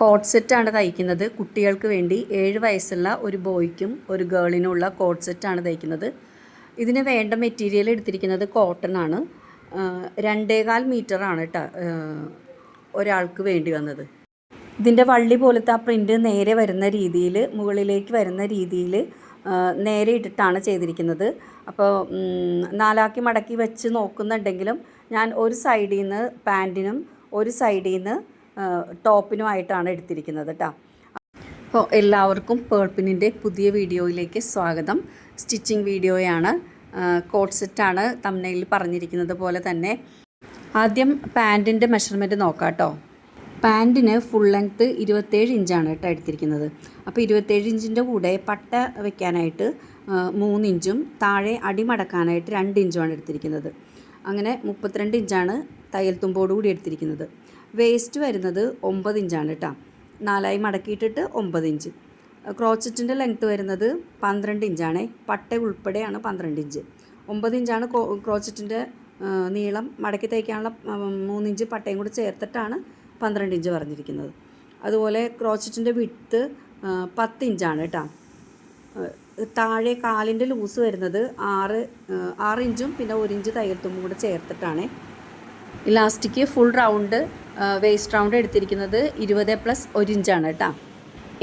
Coat സെറ്റാണ് തയ്ക്കുന്നത്. കുട്ടികൾക്ക് വേണ്ടി ഏഴ് വയസ്സുള്ള ഒരു ബോയ്ക്കും ഒരു ഗേളിനുമുള്ള കോട്ട് സെറ്റാണ് തയ്ക്കുന്നത്. ഇതിന് വേണ്ട മെറ്റീരിയൽ എടുത്തിരിക്കുന്നത് കോട്ടൺ ആണ്. രണ്ടേകാൽ മീറ്ററാണ് കേട്ടോ ഒരാൾക്ക് വേണ്ടി വന്നത്. ഇതിന്റെ വള്ളി പോലത്തെ ആ പ്രിന്റ് നേരെ വരുന്ന രീതിയിൽ മുകളിലേക്ക് വരുന്ന രീതിയിൽ നേരെ ഇട്ടിട്ടാണ് ചെയ്തിരിക്കുന്നത്. അപ്പോൾ നാലാക്കി മടക്കി വെച്ച് നോക്കുന്നുണ്ടെങ്കിലും ഞാൻ ഒരു സൈഡിൽ നിന്ന് പാന്റിനും ഒരു സൈഡിൽ നിന്ന് ടോപ്പിനുമായിട്ടാണ് എടുത്തിരിക്കുന്നത് കേട്ടോ അപ്പോൾ എല്ലാവർക്കും പേർപ്പിനിന്റെ പുതിയ വീഡിയോയിലേക്ക് സ്വാഗതം. സ്റ്റിച്ചിങ് വീഡിയോയാണ് കോട്ട് സെറ്റാണ് തമ്മനയിൽ പറഞ്ഞിരിക്കുന്നത് പോലെ തന്നെ. ആദ്യം പാന്റിന്റെ മെഷർമെന്റ് നോക്കാം കേട്ടോ പാന്റിന് ഫുൾ ലെങ്ത്ത് ഇരുപത്തേഴ് ഇഞ്ചാണ് കേട്ടോ എടുത്തിരിക്കുന്നത്. അപ്പോൾ ഇരുപത്തേഴ് ഇഞ്ചിന്റെ കൂടെ പട്ട വെക്കാനായിട്ട് മൂന്നിഞ്ചും താഴെ അടിമടക്കാനായിട്ട് രണ്ട് ഇഞ്ചുമാണ് എടുത്തിരിക്കുന്നത്. അങ്ങനെ മുപ്പത്തിരണ്ട് ഇഞ്ചാണ് തയ്യൽ തുമ്പോടുകൂടി എടുത്തിരിക്കുന്നത്. വേസ്റ്റ് വരുന്നത് ഒമ്പത് ഇഞ്ചാണ് കേട്ടോ. നാലായി മടക്കിയിട്ടിട്ട് ഒമ്പത് ഇഞ്ച്. ക്രോച്ചറ്റിന്റെ ലെങ്ത്ത് വരുന്നത് പന്ത്രണ്ട് ഇഞ്ചാണ്. പട്ട ഉൾപ്പെടെയാണ് പന്ത്രണ്ട് ഇഞ്ച്. ഒമ്പത് ഇഞ്ചാണ് ക്രോച്ചറ്റിന്റെ നീളം. മടക്കി തയ്ക്കാനുള്ള മൂന്നിഞ്ച് പട്ടയും കൂടി ചേർത്തിട്ടാണ് പന്ത്രണ്ട് ഇഞ്ച് പറഞ്ഞിരിക്കുന്നത്. അതുപോലെ ക്രോച്ചറ്റിന്റെ വിത്ത് പത്ത് ഇഞ്ചാണ് കേട്ടോ. താഴെ കാലിന്റെ ലൂസ് വരുന്നത് ആറ് ആറ് ഇഞ്ചും പിന്നെ ഒരു ഇഞ്ച് തയ്യൽത്തുമ്പും കൂടെ ചേർത്തിട്ടാണ്. Elastic full round waist round എടുത്തിരിക്കുന്നത് ഇരുപത് പ്ലസ് ഒരു ഇഞ്ചാണ് കേട്ടോ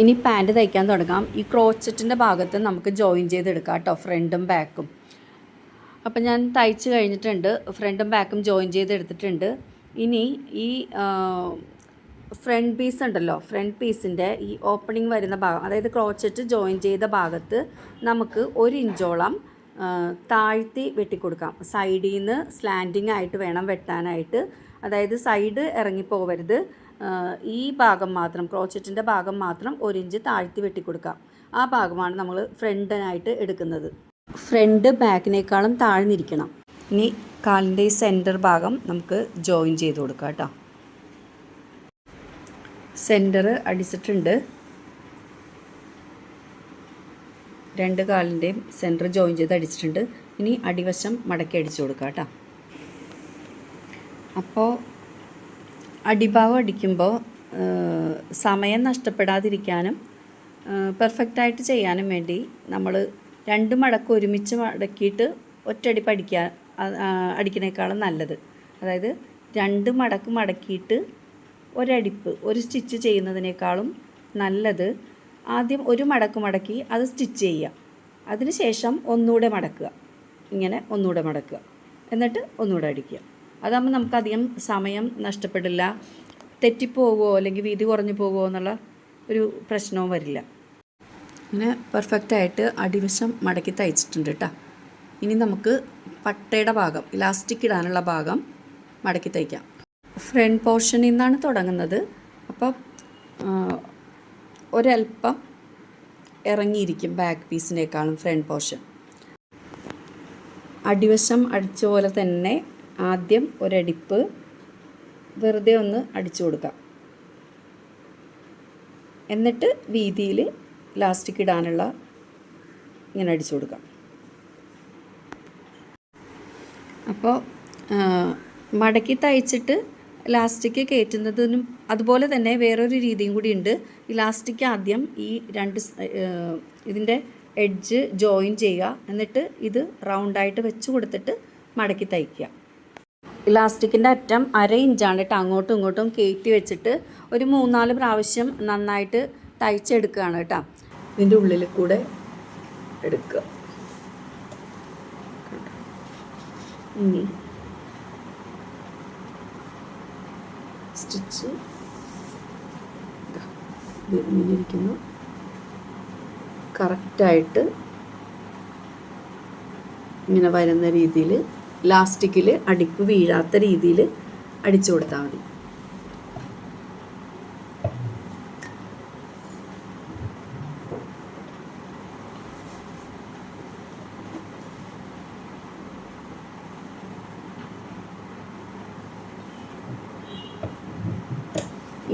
ഇനി പാന്റ് തയ്ക്കാൻ തുടങ്ങാം. ഈ ക്രോച്ചറ്റിന്റെ ഭാഗത്ത് നമുക്ക് ജോയിൻ ചെയ്തെടുക്കാം കേട്ടോ ഫ്രണ്ടും ബാക്കും അപ്പം ഞാൻ തയ്ച്ച് കഴിഞ്ഞിട്ടുണ്ട് ഫ്രണ്ടും ബാക്കും ജോയിൻ ചെയ്തെടുത്തിട്ടുണ്ട്. ഇനി ഈ ഫ്രണ്ട് പീസ് ഉണ്ടല്ലോ ഫ്രണ്ട് പീസിന്റെ ഈ ഓപ്പണിംഗ് വരുന്ന ഭാഗം അതായത് ക്രോച്ചറ്റ് ജോയിൻ ചെയ്ത ഭാഗത്ത് നമുക്ക് ഒരു ഇഞ്ചോളം താഴ്ത്തി വെട്ടിക്കൊടുക്കാം. സൈഡിൽ നിന്ന് സ്ലാൻഡിങ് ആയിട്ട് വേണം വെട്ടാനായിട്ട്. അതായത് സൈഡ് ഇറങ്ങിപ്പോവരുത്. ആ, ഈ ഭാഗം മാത്രം ക്രോച്ചറ്റിന്റെ ഭാഗം മാത്രം ഒരു ഇഞ്ച് താഴ്ത്തി വെട്ടിക്കൊടുക്കാം ആ ഭാഗമാണ് നമ്മൾ ഫ്രണ്ടിനായിട്ട് എടുക്കുന്നത്. ഫ്രണ്ട് ബാക്കിനേക്കാളും താഴ്ന്നിരിക്കണം. ഇനി കാലിന്റെ ഈ സെന്റർ ഭാഗം നമുക്ക് ജോയിൻ ചെയ്ത് കൊടുക്കാം കേട്ടോ. സെന്റർ അടിച്ചിട്ടുണ്ട്. രണ്ട് കാലിന്റെയും സെന്റർ ജോയിൻ ചെയ്ത് അടിച്ചിട്ടുണ്ട്. ഇനി അടിവശം മടക്കി അടിച്ചു കൊടുക്കാം കേട്ടോ. അപ്പോൾ അടിഭാവം അടിക്കുമ്പോൾ സമയം നഷ്ടപ്പെടാതിരിക്കാനും പെർഫെക്റ്റായിട്ട് ചെയ്യാനും വേണ്ടി നമ്മൾ രണ്ട് മടക്ക് ഒരുമിച്ച് മടക്കിയിട്ട് ഒറ്റടി പഠിക്കാൻ അടിക്കുന്നേക്കാളും നല്ലത്. അതായത് രണ്ട് മടക്ക് മടക്കിയിട്ട് ഒരടിപ്പ് ഒരു സ്റ്റിച്ച് ചെയ്യുന്നതിനേക്കാളും നല്ലത് ആദ്യം ഒരു മടക്ക് മടക്കി അത് സ്റ്റിച്ച് ചെയ്യുക. അതിനുശേഷം ഒന്നുകൂടെ മടക്കുക. ഇങ്ങനെ ഒന്നുകൂടെ മടക്കുക. എന്നിട്ട് ഒന്നുകൂടെ അടിക്കുക. അതാകുമ്പോൾ നമുക്കധികം സമയം നഷ്ടപ്പെടില്ല. തെറ്റിപ്പോകുമോ അല്ലെങ്കിൽ വീതി കുറഞ്ഞു പോകുമോ എന്നുള്ള ഒരു പ്രശ്നവും വരില്ല. ഇങ്ങനെ പെർഫെക്റ്റായിട്ട് അടിവശം മടക്കി തയ്ച്ചിട്ടുണ്ട് കേട്ടോ ഇനി നമുക്ക് പട്ടയുടെ ഭാഗം ഇലാസ്റ്റിക് ഇടാനുള്ള ഭാഗം മടക്കി തയ്ക്കാം. ഫ്രണ്ട് പോർഷനിൽ നിന്നാണ് തുടങ്ങുന്നത്. അപ്പം ഒരൽപ്പം ഇറങ്ങിയിരിക്കും ബാക്ക് പീസിനേക്കാളും ഫ്രണ്ട് പോർഷൻ അടിവശം അടിച്ച പോലെ തന്നെ ആദ്യം ഒരടിപ്പ് വെറുതെ ഒന്ന് അടിച്ചു കൊടുക്കാം. എന്നിട്ട് വീതിയിൽ ലാസ്റ്റിക് ഇടാനുള്ള ഇങ്ങനെ അടിച്ചു കൊടുക്കാം. അപ്പോൾ മടക്കി തയ്ച്ചിട്ട് ലാസ്റ്റിക്ക് കയറ്റുന്നതിനും അതുപോലെ തന്നെ വേറൊരു രീതിയും കൂടി ഉണ്ട്. ഇലാസ്റ്റിക് ആദ്യം ഈ രണ്ട് ഇതിന്റെ എഡ്ജ് ജോയിൻ ചെയ്യുക. എന്നിട്ട് ഇത് റൗണ്ടായിട്ട് വെച്ച് കൊടുത്തിട്ട് മടക്കി തയ്ക്കുക. ഇലാസ്റ്റിക്കിന്റെ അറ്റം അര ഇഞ്ചാണ് കേട്ടോ. അങ്ങോട്ടും ഇങ്ങോട്ടും കയറ്റി വെച്ചിട്ട് ഒരു മൂന്നാൽ പ്രാവശ്യം നന്നായിട്ട് തയ്ച്ചെടുക്കുകയാണ് കേട്ടോ. ഇതിന്റെ ഉള്ളിൽ കൂടെ എടുക്കുക. സ്റ്റിച്ച്. ഇരിക്കുന്നു കറക്റ്റായിട്ട് ഇങ്ങനെ വരുന്ന രീതിയിൽ ലാസ്റ്റിക്കിൽ അടിപ്പ് വീഴാത്ത രീതിയിൽ അടിച്ചു കൊടുത്താൽ മതി.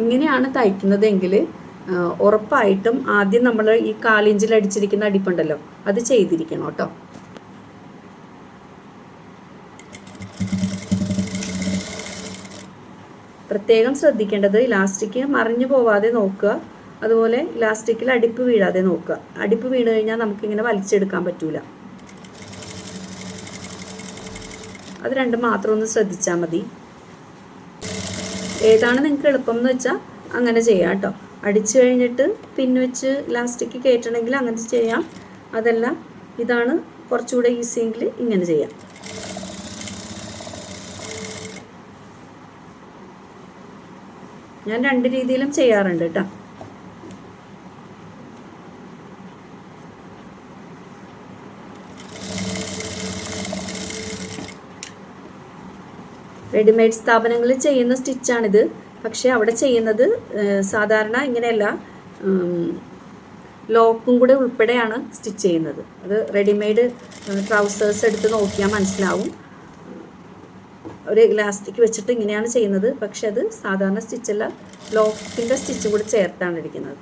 ഇങ്ങനെയാണ് തയ്ക്കുന്നതെങ്കിൽ ഉറപ്പായിട്ടും ആദ്യം നമ്മൾ ഈ കാലിഞ്ചിൽ അടിച്ചിരിക്കുന്ന അടിപ്പുണ്ടല്ലോ അത് ചെയ്തിരിക്കണം കേട്ടോ. പ്രത്യേകം ശ്രദ്ധിക്കേണ്ടത് ഇലാസ്റ്റിക് മറിഞ്ഞു പോവാതെ നോക്കുക. അതുപോലെ ഇലാസ്റ്റിക്കിൽ അടിപ്പ് വീഴാതെ നോക്കുക. അടിപ്പ് വീണ് കഴിഞ്ഞാൽ നമുക്കിങ്ങനെ വലിച്ചെടുക്കാൻ പറ്റൂല. അത് രണ്ടും മാത്രം ഒന്ന് ശ്രദ്ധിച്ചാൽ മതി. ഏതാണ് നിങ്ങൾക്ക് എളുപ്പം എന്ന് വെച്ചാൽ അങ്ങനെ ചെയ്യാം കേട്ടോ. അടിച്ചു കഴിഞ്ഞിട്ട് പിന്നെ വെച്ച് ഇലാസ്റ്റിക് കയറ്റണമെങ്കിൽ അങ്ങനെ ചെയ്യാം. അതല്ല ഇതാണ് കുറച്ചുകൂടെ ഈസിയെങ്കിൽ ഇങ്ങനെ ചെയ്യാം. ഞാൻ രണ്ട് രീതിയിലും ചെയ്യാറുണ്ട് കേട്ടോ റെഡിമെയ്ഡ് സ്ഥാപനങ്ങളിൽ ചെയ്യുന്ന സ്റ്റിച്ചാണിത്. പക്ഷേ അവിടെ ചെയ്യുന്നത് സാധാരണ ഇങ്ങനെയല്ല. ലോക്കും കൂടെ ഉൾപ്പെടെയാണ് സ്റ്റിച്ച് ചെയ്യുന്നത്. അത് റെഡിമെയ്ഡ് ട്രൗസേഴ്സ് എടുത്ത് നോക്കിയാൽ മനസ്സിലാവും. ഒരു ഇലാസ്റ്റിക് വെച്ചിട്ട് ഇങ്ങനെയാണ് ചെയ്യുന്നത്. പക്ഷെ അത് സാധാരണ സ്റ്റിച്ചല്ല ലോക്കിന്റെ സ്റ്റിച്ച് കൂടി ചേർത്താണ് അടിക്കുന്നത്.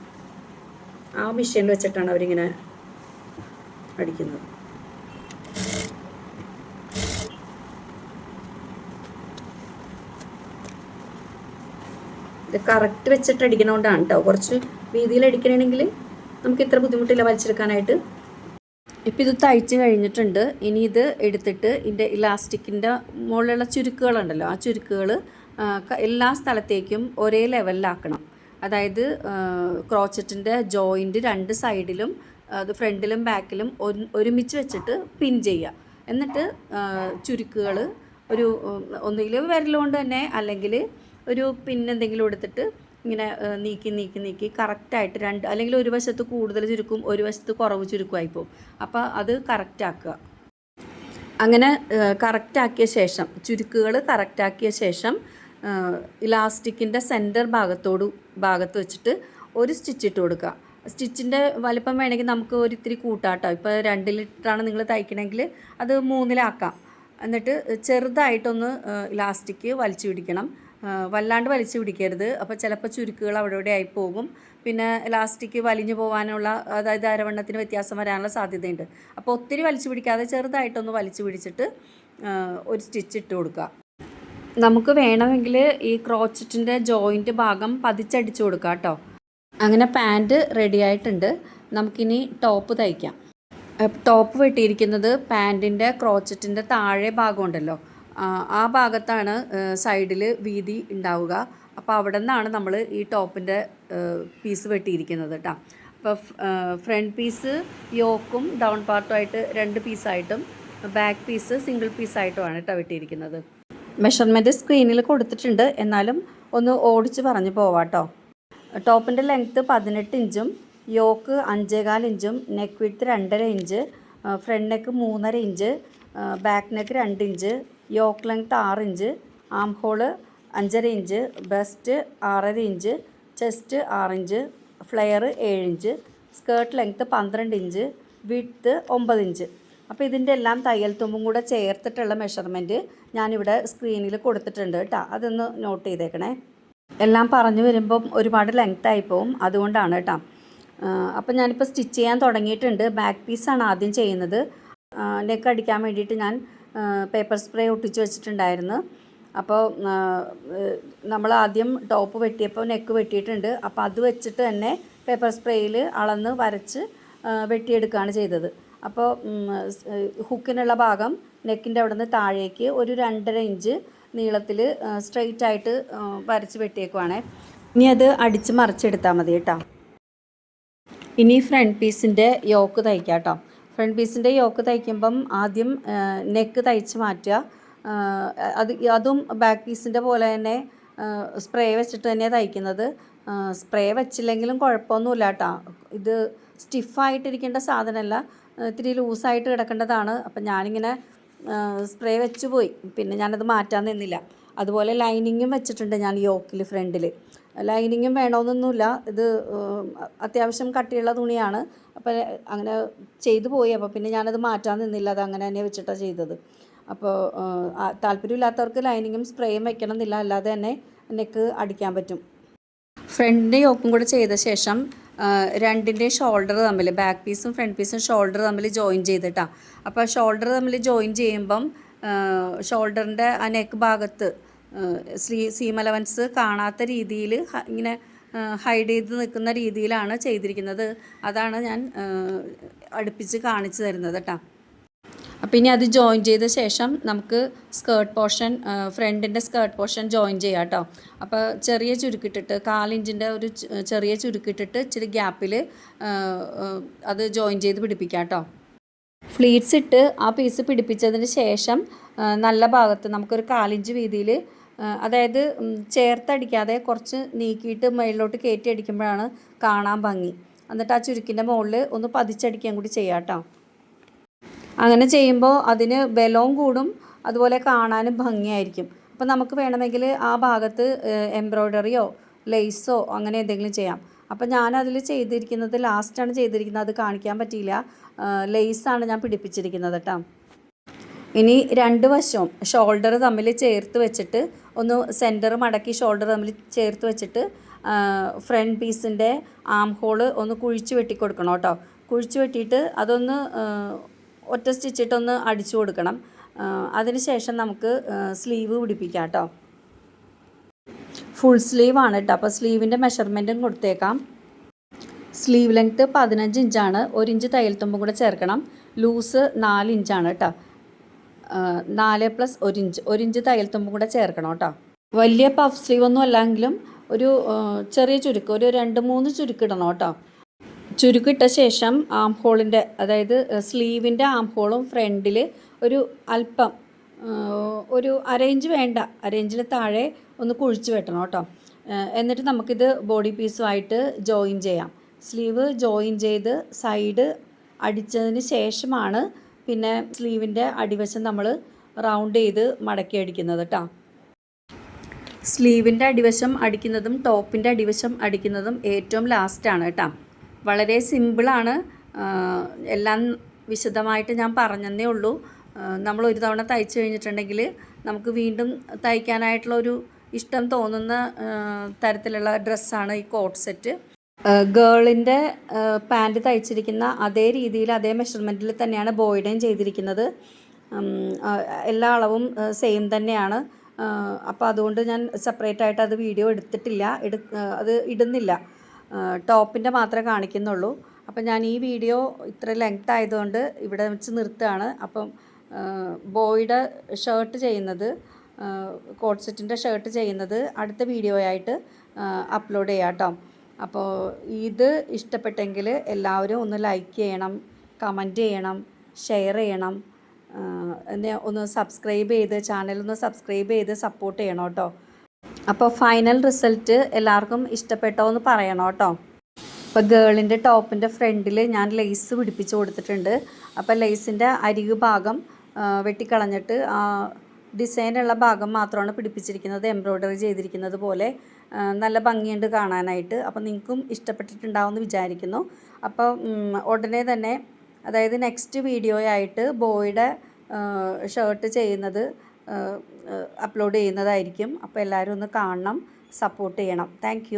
ആ മെഷീനിൽ വെച്ചിട്ടാണ് അവരിങ്ങനെ അടിക്കുന്നത്. ഇത് കറക്റ്റ് വെച്ചിട്ട് അടിക്കണോണ്ടാണ് കേട്ടോ കുറച്ച് വീതിയിൽ അടിക്കണമെങ്കിൽ നമുക്ക് ഇത്ര ബുദ്ധിമുട്ടില്ല വലിച്ചെടുക്കാനായിട്ട്. ഇപ്പം ഇത് തയ്ച്ച് കഴിഞ്ഞിട്ടുണ്ട്. ഇനി ഇത് എടുത്തിട്ട് ഇതിന്റെ ഇലാസ്റ്റിക്കിന്റെ മുകളിലുള്ള ചുരുക്കുകളുണ്ടല്ലോ. ആ ചുരുക്കുകൾ എല്ലാ സ്ഥലത്തേക്കും ഒരേ ലെവലിലാക്കണം. അതായത് ക്രോച്ചറ്റിന്റെ ജോയിന്റ് രണ്ട് സൈഡിലും അത് ഫ്രണ്ടിലും ബാക്കിലും ഒരുമിച്ച് വെച്ചിട്ട് പിൻ ചെയ്യുക എന്നിട്ട് ചുരുക്കുകൾ ഒരു ഒന്നുകിൽ വിരലുകൊണ്ട് തന്നെ അല്ലെങ്കിൽ ഒരു പിന്നെന്തെങ്കിലും എടുത്തിട്ട് ഇങ്ങനെ നീക്കി നീക്കി നീക്കി കറക്റ്റായിട്ട് രണ്ട് അല്ലെങ്കിൽ ഒരു വശത്ത് കൂടുതൽ ചുരുക്കും ഒരു വശത്ത് കുറവ് ചുരുക്കുമായി പോകും. അപ്പോൾ അത് കറക്റ്റാക്കുക അങ്ങനെ കറക്റ്റാക്കിയ ശേഷം ചുരുക്കുകൾ കറക്റ്റാക്കിയ ശേഷം ഇലാസ്റ്റിക്കിന്റെ സെന്റർ ഭാഗത്തോട് ഭാഗത്ത് വെച്ചിട്ട് ഒരു സ്റ്റിച്ച് ഇട്ട് കൊടുക്കുക. സ്റ്റിച്ചിന്റെ വലിപ്പം വേണമെങ്കിൽ നമുക്ക് ഒരു ഇത്തിരി കൂട്ടാട്ടോ. ഇപ്പോൾ ലിറ്ററാണ് നിങ്ങൾ തയ്ക്കണമെങ്കിൽ അത് മൂന്നിലാക്കാം. എന്നിട്ട് ചെറുതായിട്ടൊന്ന് ഇലാസ്റ്റിക് വലിച്ചു പിടിക്കണം. വല്ലാണ്ട് വലിച്ചു പിടിക്കരുത്. അപ്പോൾ ചിലപ്പോൾ ചുരുക്കുകൾ അവിടെ ഇവിടെ ആയി പോകും. പിന്നെ ഇലാസ്റ്റിക് വലിഞ്ഞു പോകാനുള്ള അതായത് അരവണ്ണത്തിന് വ്യത്യാസം വരാനുള്ള സാധ്യതയുണ്ട്. അപ്പോൾ ഒത്തിരി വലിച്ചു പിടിക്കാതെ ചെറുതായിട്ടൊന്ന് വലിച്ചു പിടിച്ചിട്ട് ഒരു സ്റ്റിച്ച് ഇട്ട് കൊടുക്കുക. നമുക്ക് വേണമെങ്കിൽ ഈ ക്രോച്ചറ്റിന്റെ ജോയിന്റ് ഭാഗം പതിച്ചടിച്ചു കൊടുക്കുക കേട്ടോ. അങ്ങനെ പാന്റ് റെഡി ആയിട്ടുണ്ട്. നമുക്കിനി ടോപ്പ് തയ്ക്കാം. ടോപ്പ് വെട്ടിയിരിക്കുന്നത് പാന്റിന്റെ ക്രോച്ചറ്റിന്റെ താഴെ ഭാഗം ഉണ്ടല്ലോ. ആ, ഭാഗത്താണ് സൈഡിൽ വീതി ഉണ്ടാവുക. അപ്പോൾ അവിടെ നിന്നാണ് നമ്മൾ ഈ ടോപ്പിന്റെ പീസ് വെട്ടിയിരിക്കുന്നത് കേട്ടോ അപ്പോൾ ഫ്രണ്ട് പീസ് യോക്കും ഡൗൺ പാർട്ടുമായിട്ട് രണ്ട് പീസായിട്ടും ബാക്ക് പീസ് സിംഗിൾ പീസായിട്ടുമാണ് കേട്ടോ വെട്ടിയിരിക്കുന്നത്. മെഷർമെന്റ് സ്ക്രീനിൽ കൊടുത്തിട്ടുണ്ട്. എന്നാലും ഒന്ന് ഓടിച്ച് പറഞ്ഞു പോവാട്ടോ ടോപ്പിന്റെ ലെങ്ത്ത് പതിനെട്ട് ഇഞ്ചും യോക്ക് അഞ്ചേകാൽ ഇഞ്ചും നെക്ക് വിഡ്ത്ത് രണ്ടര ഇഞ്ച് ഫ്രണ്ട് നെക്ക് മൂന്നര ഇഞ്ച് ബാക്ക് നെക്ക് രണ്ട് ഇഞ്ച് യോക്ക് ലെങ്ത്ത് ആറ് ഇഞ്ച് ആം ഹോൾ അഞ്ചര ഇഞ്ച് ബെസ്റ്റ് ആറര ഇഞ്ച് ചെസ്റ്റ് ആറ് ഇഞ്ച് ഫ്ലെയർ ഏഴ് ഇഞ്ച് സ്കേർട്ട് ലെങ്ത്ത് പന്ത്രണ്ട് ഇഞ്ച് വിഡ്ത്ത് ഒമ്പത് ഇഞ്ച്. അപ്പോൾ ഇതിന്റെ എല്ലാം തയ്യൽ തുമ്പും കൂടെ ചേർത്തിട്ടുള്ള മെഷർമെന്റ് ഞാനിവിടെ സ്ക്രീനിൽ കൊടുത്തിട്ടുണ്ട് കേട്ടോ അതൊന്ന് നോട്ട് ചെയ്തേക്കണേ. എല്ലാം പറഞ്ഞു വരുമ്പം ഒരുപാട് ലെങ്ത് ആയി പോവും. അതുകൊണ്ടാണ് കേട്ടോ അപ്പം ഞാനിപ്പോൾ സ്റ്റിച്ച് ചെയ്യാൻ തുടങ്ങിയിട്ടുണ്ട്. ബാക്ക് പീസാണ് ആദ്യം ചെയ്യുന്നത്. നെക്ക് അടിക്കാൻ വേണ്ടിയിട്ട് ഞാൻ പേപ്പർ സ്പ്രേ ഒട്ടിച്ച് വെച്ചിട്ടുണ്ടായിരുന്നു. അപ്പോൾ നമ്മൾ ആദ്യം ടോപ്പ് വെട്ടിയപ്പോൾ നെക്ക് വെട്ടിയിട്ടുണ്ട്. അപ്പോൾ അത് വെച്ചിട്ട് തന്നെ പേപ്പർ സ്പ്രേയിൽ അളന്ന് വരച്ച് വെട്ടിയെടുക്കുകയാണ് ചെയ്തത്. അപ്പോൾ ഹുക്കിനുള്ള ഭാഗം നെക്കിന്റെ അവിടെ നിന്ന് താഴേക്ക് ഒരു രണ്ടര ഇഞ്ച് നീളത്തിൽ സ്ട്രെയിറ്റ് ആയിട്ട് വരച്ച് വെട്ടിയേക്കുവാണേ. ഇനി അത് അടിച്ച് മറിച്ചെടുത്താൽ മതി കേട്ടോ. ഇനി ഫ്രണ്ട് പീസിന്റെ യോക്ക് തയ്ക്കാം കേട്ടോ. ഫ്രണ്ട് പീസിന്റെ യോക്ക് തയ്ക്കുമ്പം ആദ്യം നെക്ക് തയ്ച്ച് മാറ്റുക. അത് അതും ബാക്ക് പീസിന്റെ പോലെ തന്നെ സ്പ്രേ വെച്ചിട്ട് തന്നെയാണ് തയ്ക്കുന്നത്. സ്പ്രേ വെച്ചില്ലെങ്കിലും കുഴപ്പമൊന്നുമില്ല കേട്ടോ. ഇത് സ്റ്റിഫായിട്ടിരിക്കേണ്ട സാധനമല്ല. ഇത്തിരി ലൂസായിട്ട് കിടക്കേണ്ടതാണ്. അപ്പം ഞാനിങ്ങനെ സ്പ്രേ വെച്ച് പോയി. പിന്നെ ഞാനത് മാറ്റാൻ നിന്നില്ല. അതുപോലെ ലൈനിങ്ങും വെച്ചിട്ടുണ്ട് ഞാൻ യോക്കിൽ ഫ്രണ്ടിൽ ലൈനിങ്ങും വേണമെന്നൊന്നുമില്ല. ഇത് അത്യാവശ്യം കട്ടിയുള്ള തുണിയാണ്. അപ്പോൾ അങ്ങനെ ചെയ്തു പോയി. അപ്പോൾ പിന്നെ ഞാനത് മാറ്റാൻ നിന്നില്ല. അത് അങ്ങനെ തന്നെ വെച്ചിട്ടാണ് ചെയ്തത്. അപ്പോൾ താല്പര്യമില്ലാത്തവർക്ക് ലൈനിങ്ങും സ്പ്രേയും വെക്കണം എന്നില്ല അല്ലാതെ തന്നെ നെക്ക് അടിക്കാൻ പറ്റും. ഫ്രണ്ടിന്റെ യോക്കും കൂടെ ചെയ്ത ശേഷം രണ്ടിന്റെ ഷോൾഡർ തമ്മിൽ ബാക്ക് പീസും ഫ്രണ്ട് പീസും ഷോൾഡർ തമ്മിൽ ജോയിൻ ചെയ്തിട്ടാണ് അപ്പോൾ ഷോൾഡർ തമ്മിൽ ജോയിൻ ചെയ്യുമ്പം ഷോൾഡറിന്റെ ആ നെക്ക് ഭാഗത്ത് സ്ലീ സീമലവൻസ് കാണാത്ത രീതിയിൽ ഇങ്ങനെ ഹൈഡ് ചെയ്ത് നിൽക്കുന്ന രീതിയിലാണ് ചെയ്തിരിക്കുന്നത്. അതാണ് ഞാൻ അടുപ്പിച്ച് കാണിച്ചു തരുന്നത് കേട്ടോ. അപ്പോൾ ഇനി അത് ജോയിൻ ചെയ്ത ശേഷം നമുക്ക് സ്കേർട്ട് പോർഷൻ ഫ്രണ്ടിന്റെ സ്കേർട്ട് പോർഷൻ ജോയിൻ ചെയ്യാം കേട്ടോ. അപ്പോൾ ചെറിയ ചുരുക്കിട്ടിട്ട് കാലിഞ്ചിന്റെ ഒരു ചെറിയ ചുരുക്കിട്ടിട്ട് ഇച്ചിരി ഗ്യാപ്പിൽ അത് ജോയിൻ ചെയ്ത് പിടിപ്പിക്കാം കേട്ടോ. ഫ്ലീറ്റ്സ് ഇട്ട് ആ പീസ് പിടിപ്പിച്ചതിന് ശേഷം നല്ല ഭാഗത്ത് നമുക്കൊരു കാലിഞ്ച് വീതിയിൽ അതായത് ചേർത്തടിക്കാതെ കുറച്ച് നീക്കിയിട്ട് മേളിലോട്ട് കയറ്റി അടിക്കുമ്പോഴാണ് കാണാൻ ഭംഗി. എന്നിട്ട് ആ ചുരുക്കിന്റെ മുകളിൽ ഒന്ന് പതിച്ചടിക്കാൻ കൂടി ചെയ്യാട്ടോ അങ്ങനെ ചെയ്യുമ്പോൾ അതിന് ബലവും കൂടും അതുപോലെ കാണാനും ഭംഗിയായിരിക്കും. അപ്പോൾ നമുക്ക് വേണമെങ്കിൽ ആ ഭാഗത്ത് എംബ്രോയ്ഡറിയോ ലെയ്സോ അങ്ങനെ എന്തെങ്കിലും ചെയ്യാം. അപ്പോൾ ഞാനതിൽ ചെയ്തിരിക്കുന്നത് ലാസ്റ്റാണ് ചെയ്തിരിക്കുന്നത് അത് കാണിക്കാൻ പറ്റിയില്ല. ലേസാണ് ഞാൻ പിടിപ്പിച്ചിരിക്കുന്നത് കേട്ടോ. ഇനി രണ്ട് വശവും ഷോൾഡർ തമ്മിൽ ചേർത്ത് വെച്ചിട്ട് ഒന്ന് സെന്റർ മടക്കി ഷോൾഡർ തമ്മിൽ ചേർത്ത് വെച്ചിട്ട് ഫ്രണ്ട് പീസിന്റെ ആം ഹോൾ ഒന്ന് കുഴിച്ച് വെട്ടി കൊടുക്കണം കേട്ടോ. കുഴിച്ച് വെട്ടിയിട്ട് അതൊന്ന് ഒറ്റ സ്റ്റിച്ചിട്ടൊന്ന് അടിച്ചു കൊടുക്കണം. അതിന് ശേഷം നമുക്ക് സ്ലീവ് പിടിപ്പിക്കാം കേട്ടോ. ഫുൾ സ്ലീവ് ആണ് കേട്ടോ. അപ്പോൾ സ്ലീവിന്റെ മെഷർമെന്റും കൊടുത്തേക്കാം. സ്ലീവ് ലെങ്ത്ത് പതിനഞ്ച് ഇഞ്ചാണ് ഒരു ഇഞ്ച് തയ്യൽ തുമ്പും കൂടെ ചേർക്കണം. ലൂസ് നാല് ഇഞ്ചാണ് കേട്ടോ. നാല് പ്ലസ് ഒരു ഇഞ്ച്. ഒരു ഇഞ്ച് തയ്യൽ തുമ്പും കൂടെ ചേർക്കണം കേട്ടോ. വലിയ പഫ് സ്ലീവ് ഒന്നും അല്ലെങ്കിലും ഒരു ചെറിയ ചുരുക്ക് ഒരു രണ്ട് മൂന്ന് ചുരുക്കിടണം കേട്ടോ. ചുരുക്കിട്ട ശേഷം ആം ഹോളിന്റെ അതായത് സ്ലീവിന്റെ ആം ഹോളും ഫ്രണ്ടിൽ ഒരു അല്പം ഒരു അരയിഞ്ച് വേണ്ട. അരേഞ്ചിൽ താഴെ ഒന്ന് കുഴിച്ച് വെട്ടണം കേട്ടോ. എന്നിട്ട് നമുക്കിത് ബോഡി പീസുമായിട്ട് ജോയിൻ ചെയ്യാം. സ്ലീവ് ജോയിൻ ചെയ്ത് സൈഡ് അടിച്ചതിന് ശേഷമാണ് പിന്നെ സ്ലീവിന്റെ അടിവശം നമ്മൾ റൗണ്ട് ചെയ്ത് മടക്കി അടിക്കുന്നത് കേട്ടോ സ്ലീവിന്റെ അടിവശം അടിക്കുന്നതും ടോപ്പിന്റെ അടിവശം അടിക്കുന്നതും ഏറ്റവും ലാസ്റ്റാണ് കേട്ടോ വളരെ സിമ്പിളാണ് എല്ലാം വിശദമായിട്ട് ഞാൻ പറഞ്ഞതേ ഉള്ളൂ. നമ്മൾ ഒരു തവണ തയ്ച്ചു കഴിഞ്ഞിട്ടുണ്ടെങ്കിൽ നമുക്ക് വീണ്ടും തയ്ക്കാനായിട്ടുള്ള ഒരു ഇഷ്ടം തോന്നുന്ന തരത്തിലുള്ള ഡ്രസ്സാണ് ഈ കോട്ട് സെറ്റ് ഗേളിന്റെ പാന്റ് തയ്ച്ചിരിക്കുന്ന അതേ രീതിയിൽ അതേ മെഷർമെന്റിൽ തന്നെയാണ് ബോയ്ഡേയും ചെയ്തിരിക്കുന്നത്. എല്ലാ അളവും സെയിം തന്നെയാണ്. അപ്പോൾ അതുകൊണ്ട് ഞാൻ സെപ്പറേറ്റ് ആയിട്ട് അത് വീഡിയോ എടുത്തിട്ടില്ല. എടു അത് ഇടുന്നില്ല. ടോപ്പിന്റെ മാത്രമേ കാണിക്കുന്നുള്ളൂ. അപ്പം ഞാൻ ഈ വീഡിയോ ഇത്ര ലെങ്ത് ആയതുകൊണ്ട് ഇവിടെ വെച്ച് നിർത്തുകയാണ്. അപ്പം ബോയുടെ ഷർട്ട് ചെയ്യുന്നത് കോട്ട് സെറ്റിന്റെ ഷർട്ട് ചെയ്യുന്നത് അടുത്ത വീഡിയോ ആയിട്ട് അപ്ലോഡ് ചെയ്യാം കേട്ടോ. അപ്പോൾ ഇത് ഇഷ്ടപ്പെട്ടെങ്കിൽ എല്ലാവരും ഒന്ന് ലൈക്ക് ചെയ്യണം കമന്റ് ചെയ്യണം ഷെയർ ചെയ്യണം. എന്നെ ഒന്ന് സബ്സ്ക്രൈബ് ചെയ്ത് ചാനൽ ഒന്ന് സബ്സ്ക്രൈബ് ചെയ്ത് സപ്പോർട്ട് ചെയ്യണം കേട്ടോ. അപ്പോൾ ഫൈനൽ റിസൾട്ട് എല്ലാവർക്കും ഇഷ്ടപ്പെട്ടോ എന്ന് പറയണം കേട്ടോ. അപ്പോൾ ഗേളിന്റെ ടോപ്പിന്റെ ഫ്രണ്ടിൽ ഞാൻ ലെയ്സ് പിടിപ്പിച്ച് കൊടുത്തിട്ടുണ്ട്. അപ്പോൾ ലേസിന്റെ അരികു ഭാഗം വെട്ടിക്കളഞ്ഞിട്ട് ഡിസൈനുള്ള ഭാഗം മാത്രമാണ് പിടിപ്പിച്ചിരിക്കുന്നത് എംബ്രോയ്ഡറി ചെയ്തിരിക്കുന്നത് പോലെ. നല്ല ഭംഗിയുണ്ട് കാണാനായിട്ട്. അപ്പോൾ നിങ്ങൾക്കും ഇഷ്ടപ്പെട്ടിട്ടുണ്ടാവുമെന്ന് വിചാരിക്കുന്നു. അപ്പോൾ ഉടനെ തന്നെ അതായത് നെക്സ്റ്റ് വീഡിയോ ആയിട്ട് ബോയുടെ ഷർട്ട് ചെയ്യുന്നത് അപ്ലോഡ് ചെയ്യുന്നതായിരിക്കും. അപ്പോൾ എല്ലാവരും ഒന്ന് കാണണം സപ്പോർട്ട് ചെയ്യണം. താങ്ക്